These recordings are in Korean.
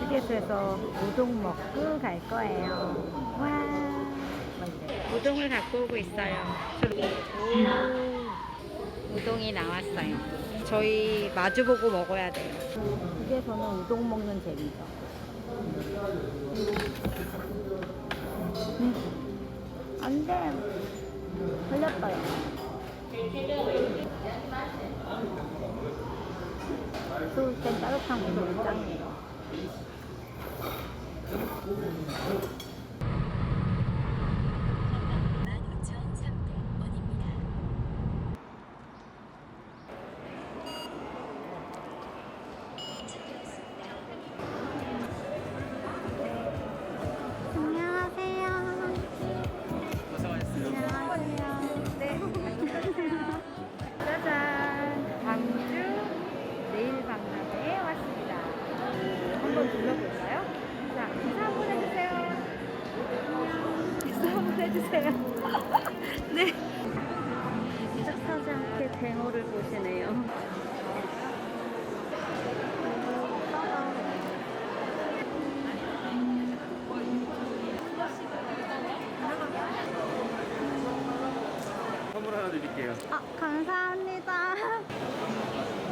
휴게소에서 우동 먹고 갈 거예요. 와. 우동을 갖고 오고 있어요. 오, 우동이 나왔어요. 저희 마주보고 먹어야 돼요. 휴게소는 우동 먹는 재미죠. 음. 안 돼. 걸렸어요. 추울 땐 따뜻한 우동이 짱이에요. Thank you. 주세요. 네. 뜻하지 않게 대모를 보시네요. 선물 하나 드릴게요. 아, 감사합니다.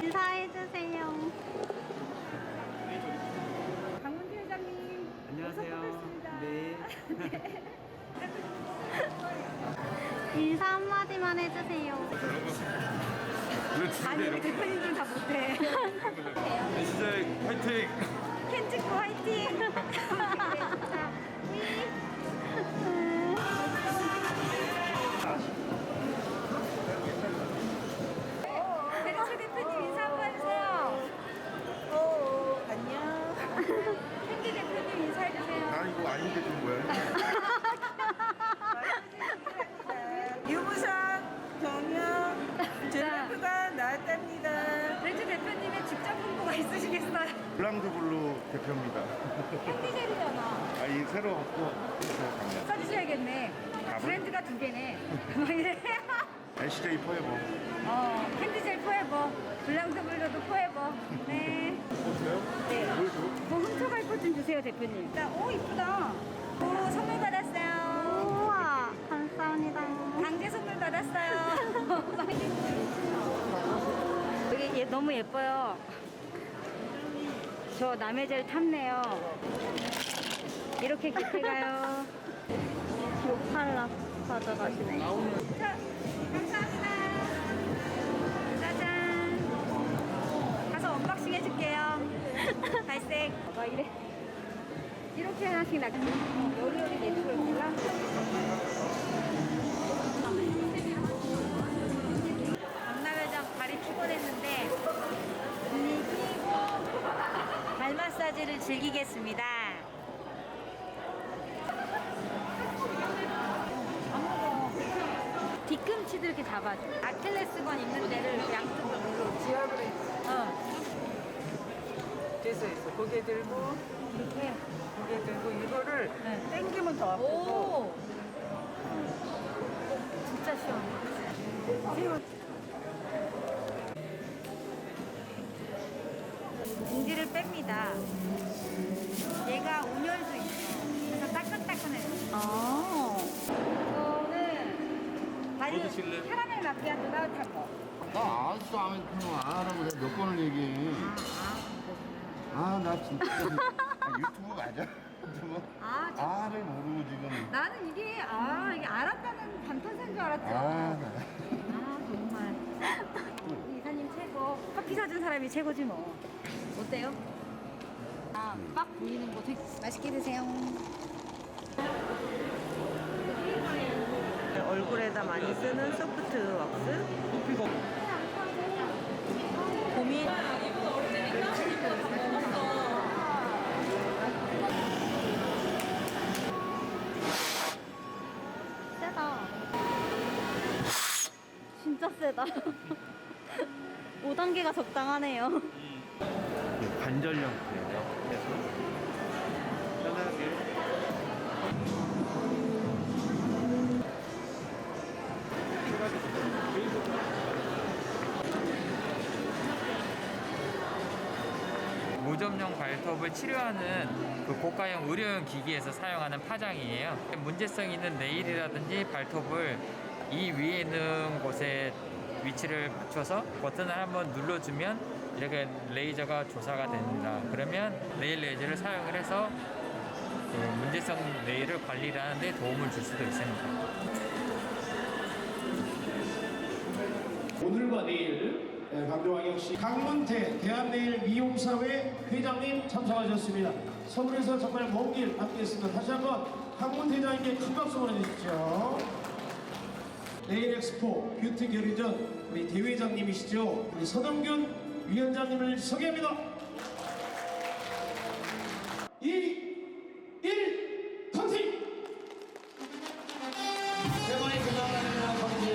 인사해주세요. 강문주 회장님. 안녕하세요. 네. 인사 한마디만 해주세요. 아니, 우리 대표님들 다 못해. 진짜 화이팅! 캔 찍고 화이팅! 대표님 인사 한번 해주세요. 오, 안녕. 캔디 대표님 인사해주세요. 아 이거 아닌데 좀 뭐야? 대표입니다. 캔디젤이잖아. 아 이 새로 갖고 제가 갑니다. 써주셔야겠네. 브랜드가 두 개네. 막 이래. LCJ 포에버. 어, 캔디젤 포에버, 블랑드블루도 포에버. 네. 어때요? 네. 뭐 훔쳐갈 것 좀 주세요, 대표님. 자, 오, 이쁘다. 오, 선물 받았어요. 우와, 감사합니다. 강제 선물 받았어요. 여기 얘 너무 예뻐요. 저 남의 젤 탐내요. 이렇게 깊이 가요. 요팔라 가져가시네. 자, 감사합니다. 짜잔. 가서 언박싱 해줄게요. 갈색. 막 이래. 이렇게 하나씩 나. 어, 요리요리 내추럴인가? 발 마사지를 즐기겠습니다. 뒤꿈치도 이렇게 잡아줘. 아킬레스건 있는 데를 양쪽으로 지압을 해. 어. 됐어, 있어. 고개 들고, 이렇게. 고개 들고, 이거를 네. 당기면 더 아프고. 오. 진짜 시원해. 공기를 뺍니다. 얘가 온열도 있어. 그래서 따끈따끈해. 아. 이거는 발이 드실래요? 카라멜 마키아토 따뜻한 거. 나 아직도 아메리카노 안 하라고 내가 몇 번을 얘기해. 아, 나 진짜. 아, 유튜브 맞아? 유튜브? 아, 저- 아를 모르고 지금. 나는 이게 아 이게 알았다는 감탄사인 줄 알았죠. 아, 아 정말 이사님 최고 커피 사준 사람이 최고지 뭐 어때요? 아 빡 보이는 거 되게 맛있게 드세요 얼굴에다 많이 쓰는 소프트 왁스. 고민. 세다 진짜 세다 5단계가 적당하네요 관절염 그래요. 그래서 편하게. 모점용 발톱을 치료하는 그 고가형 의료용 기기에서 사용하는 파장이에요. 문제성 있는 네일이라든지 발톱을 이 위에 있는 곳에 위치를 맞춰서 버튼을 한번 눌러주면 이렇게 레이저가 조사가 됩니다. 그러면 네일 레이저를 사용을 해서 그 문제성 네일을 관리를 하는데 도움을 줄 수도 있습니다. 오늘과 내일 예, 강조광역시 강문태 대한내일 미용사회 회장님 참석하셨습니다. 서울에서 정말 먼 길 함께했습니다. 다시 한번 강문태 회장님께 큰 박수 보내주십시오. 내일 엑스포 뷰티 결의전 우리 대회장님이시죠. 우리 서동균 위원장님을 소개합니다. 2, 1, 컨팅! 대만의 그나라는 컨팅!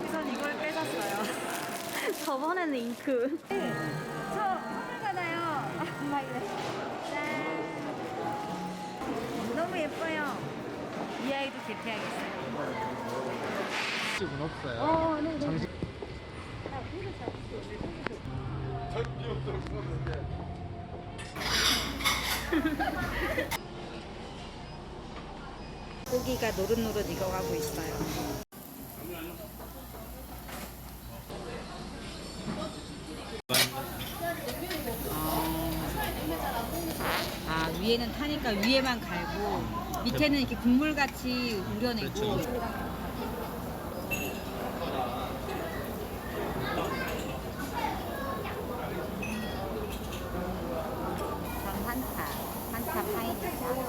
우선 이걸 뺏었어요. 저번에는 잉크. 저 선물 받아요. 아, 막 이래. 짠. 너무 예뻐요. 이 아이도 개태하겠어요. 집은 없어요. 어, 네, 네. 정식- 고기가 노릇노릇 익어가고 있어요. 아 위에는 타니까 위에만 갈고 밑에는 이렇게 국물같이 우려내고 전 한타 한타 파인입니다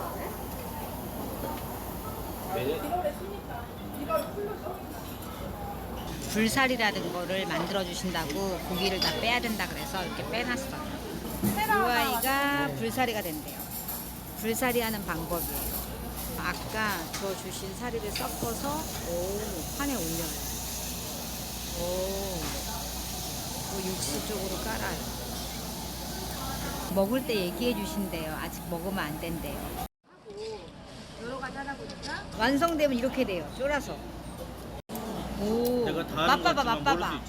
불살이라는 거를 만들어 주신다고 고기를 다 빼야 된다 그래서 이렇게 빼놨어요. 이 아이가 불살이가 된대요. 불살이 하는 방법이에요. 아까 저 주신 사리를 섞어서 오 판에 올려요. 오, 그 육수 쪽으로 깔아요. 먹을 때 얘기해 주신대요. 아직 먹으면 안 된대요. 여러 가지 하다 보니까 완성되면 이렇게 돼요. 쫄아서. 오, 맛봐봐, 맛봐봐.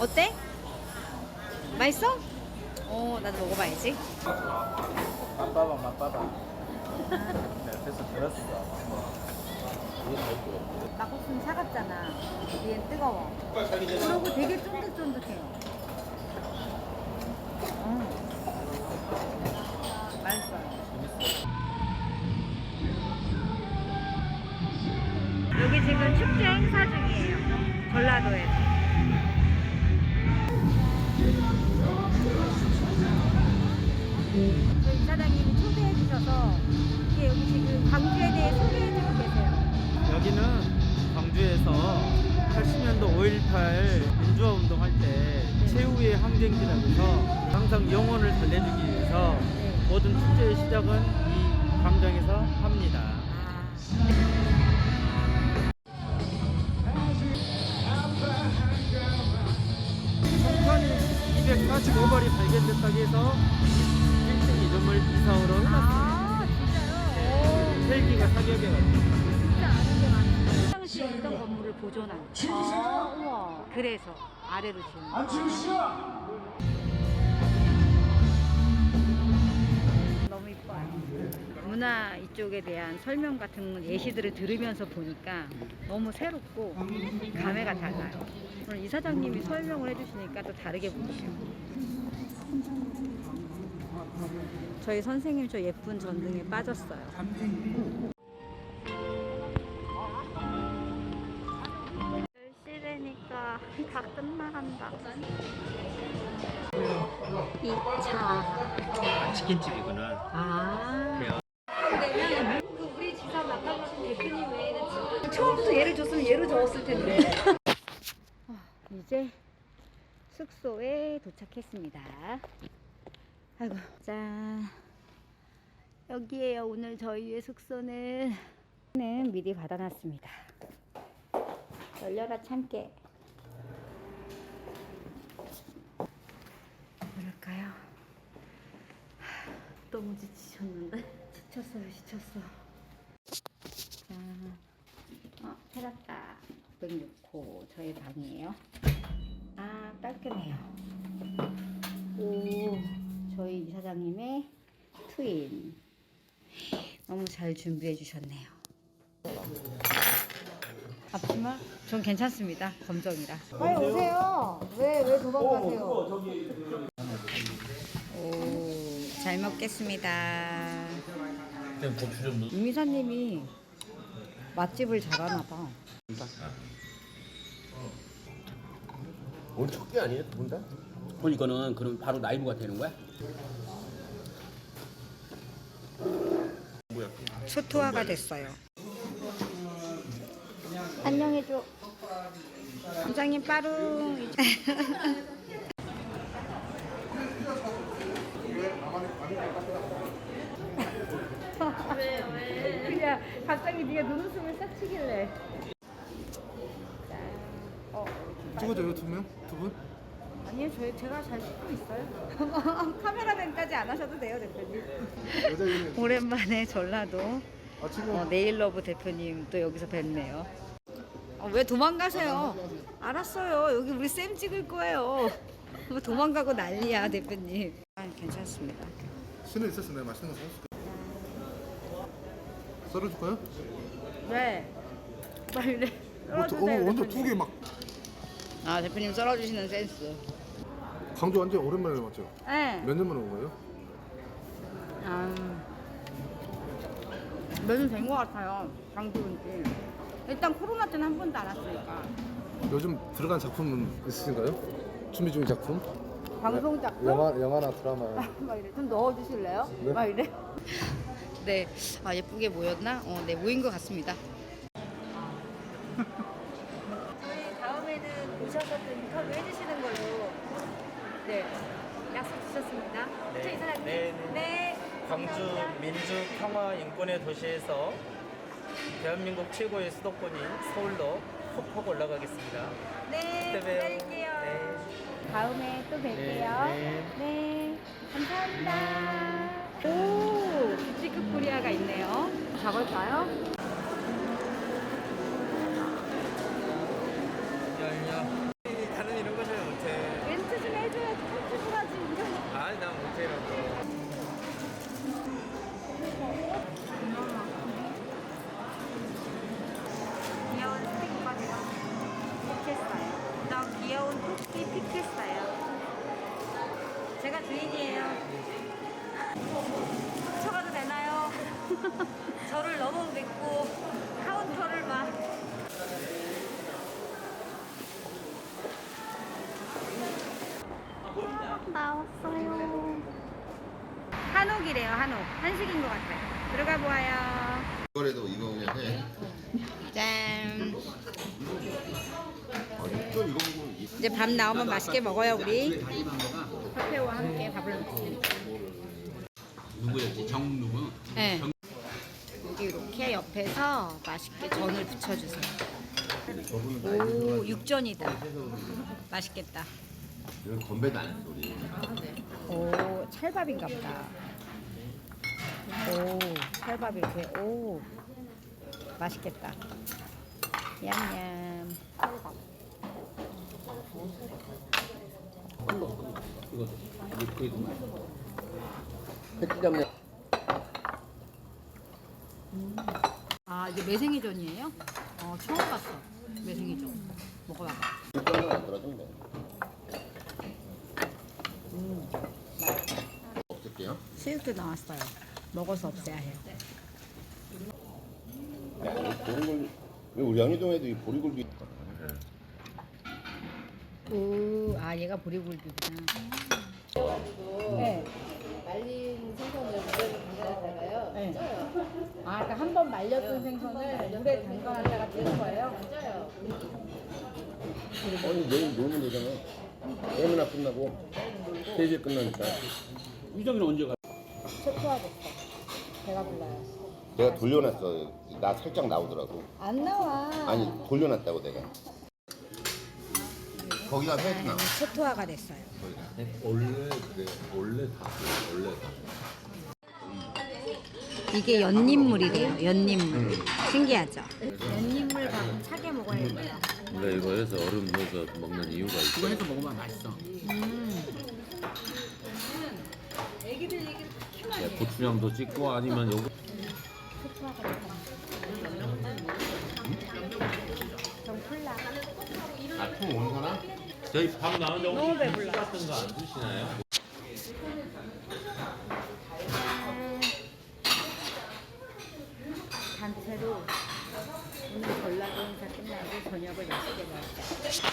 어때? 맛있어? 어, 나도 먹어봐야지. 맛봐봐, 맛봐봐. 막국수는 차갑잖아. 위엔 뜨거워. 그리고 되게 쫀득쫀득해요. 음. 맛있어요. 여기 지금 축제 행사 중이에요. 전라도에서. 저희 이사장님이 초대해 주셔서 이게 여기 지금 광주에 대해 소개해 주고 계세요. 여기는 광주에서 80년도 5.18 민주화 운동할 때 최후의 항쟁지라고 해서 항상 영혼을 달래주기 위해서 모든 축제의 시작은 이 광장에서 합니다. 당시에 있던 건물을 보존한. 아, 우와. 그래서 아래로 지은. 거. 너무 이뻐요. 문화 이쪽에 대한 설명 같은 예시들을 들으면서 보니까 너무 새롭고 감회가 달라요. 오늘 이사장님이 설명을 해주시니까 또 다르게 보이네요. 저희 선생님 저 예쁜 전등에 빠졌어요. 2차. 치킨집이구나. 아. 그러면 그 우리 지사 맡아주신 대표님 외에는 진짜 처음부터 얘를 줬으면 얘를 적었을 텐데. 아, 이제 숙소에 도착했습니다. 아이고, 짠. 여기에요. 오늘 저희의 숙소는. 는 미리 받아놨습니다. 열려라 참깨. 하, 너무 지치셨는데? 지쳤어요, 지쳤어. 짠. 어, 찾았다. 606호 저희 방이에요. 아 깔끔해요. 오 저희 이사장님의 트윈 너무 잘 준비해 주셨네요. 앞치마? 전 괜찮습니다. 검정이라. 빨리 오세요. 왜 왜 도망가세요? 오, 잘 먹겠습니다. 유미사님이 맛집을 잘하나 봐. 오늘 첫끼 아니에요? 두분 다? 어, 이거는 그럼 바로 라이브가 되는 거야? 초토화가 됐어요. 안녕해줘. 원장님 빠룽. 갑자기 네가 눈웃음을 싹 치길래. 찍어줘 요 두 명? 두 분? 아니요, 저 제가 잘 찍고 있어요. 카메라맨까지 안 하셔도 돼요, 대표님. 오랜만에 전라도 아 지금 어, 네일러브 대표님 또 여기서 뵙네요. 아, 왜 도망가세요? 알았어요. 여기 우리 쌤 찍을 거예요. 뭐 도망가고 난리야, 대표님. 아, 괜찮습니다. 있었어 내가 맛있는 거 사줄게 썰어줄까요? 네. 빨리. 어, 썰어주세요, 완전 대표님. 두 개 막 아, 대표님 썰어주시는 센스. 광주 완전 오랜만에 왔죠? 네. 몇 년 만에 온 거예요? 아, 몇년 된 것 같아요. 광주 온 지. 일단 코로나 때는 한 번도 안 왔으니까. 요즘 들어간 작품은 있으신가요? 준비 중인 작품? 방송 작품? 영화, 영화나 드라마 막 이래. 좀 넣어주실래요? 네. 막 이래. 네, 아, 예쁘게 모였나? 어, 네, 모인 것 같습니다. 저희 다음에는 오셔서 또 인터뷰 해주시는 걸로 네 약속 주셨습니다. 네, 이사장님. 네, 네. 네. 광주 감사합니다. 민주 평화 인권의 도시에서 대한민국 최고의 수도권인 서울로 퍽퍽 올라가겠습니다. 네, 그때 봬요. 기다릴게요. 네. 다음에 또 뵐게요. 네, 네, 감사합니다. 오, 뷰티급 코리아가 있네요. 가볼까요? 열려. 저를 너무 믿고 카운터를 막. 나왔어요. 한옥이래요, 한옥. 한식인 것 같아요. 들어가 보아요. 이거라도 이거 그냥 해. 짠. 아, 또 이거 보고 이- 이제 밥 나오면 맛있게 먹어요 우리. 카페와 함께 밥을 먹습니다. 누구였지? 정 누구? 네. 옆에서 맛있게 전을 부쳐주세요. 오 육전이다. 맛있겠다. 이건 건배도 안 해, 소리. 오 찰밥인가 보다. 오 찰밥 이렇게 오 맛있겠다. 냠냠. 이거 이거 이거 패키 잡네. 아 이게 매생이전이에요? 어 처음 봤어 매생이전. 먹어봐. 이거는 안 들어준대. 없을게요. 수육도 나왔어요. 먹어서 없애야 해요. 야, 이 보리굴 왜 우리 양이동에도 이 보리굴도 있다. 오, 아 얘가 보리굴비구나. 네. 말린 생선을 물에 담가놨다가요. 네. 아, 그러니까 한 번 말렸던 생선을 물에 담가놨다가 찌는 거예요? 아니 내일 놀면 되잖아. 세미나 끝나고 세제 끝나니까. 유정이는 언제 가? 초토화됐어. 배가 불러요. 내가 돌려놨어. 나 살짝 나오더라고. 안 나와. 아니 돌려놨다고 내가. 거기가 해도 나와. 초토화가 됐어요. 원래 그래 원래 다 원래 다. 이게 연잎물이래요. 연잎물. 신기하죠? 연잎물 가끔 차게 먹어야 돼요. 원래 이거 해서 얼음 넣어서 먹는 이유가 있어. 이거 해서 먹으면 맛있어. 네, 고추장도 찍고 아니면 요거 아통 온사나? 저희 밥 나오는데 혹시 김치 같은 거 안 드시나요? 단체로 오늘 전라도 행사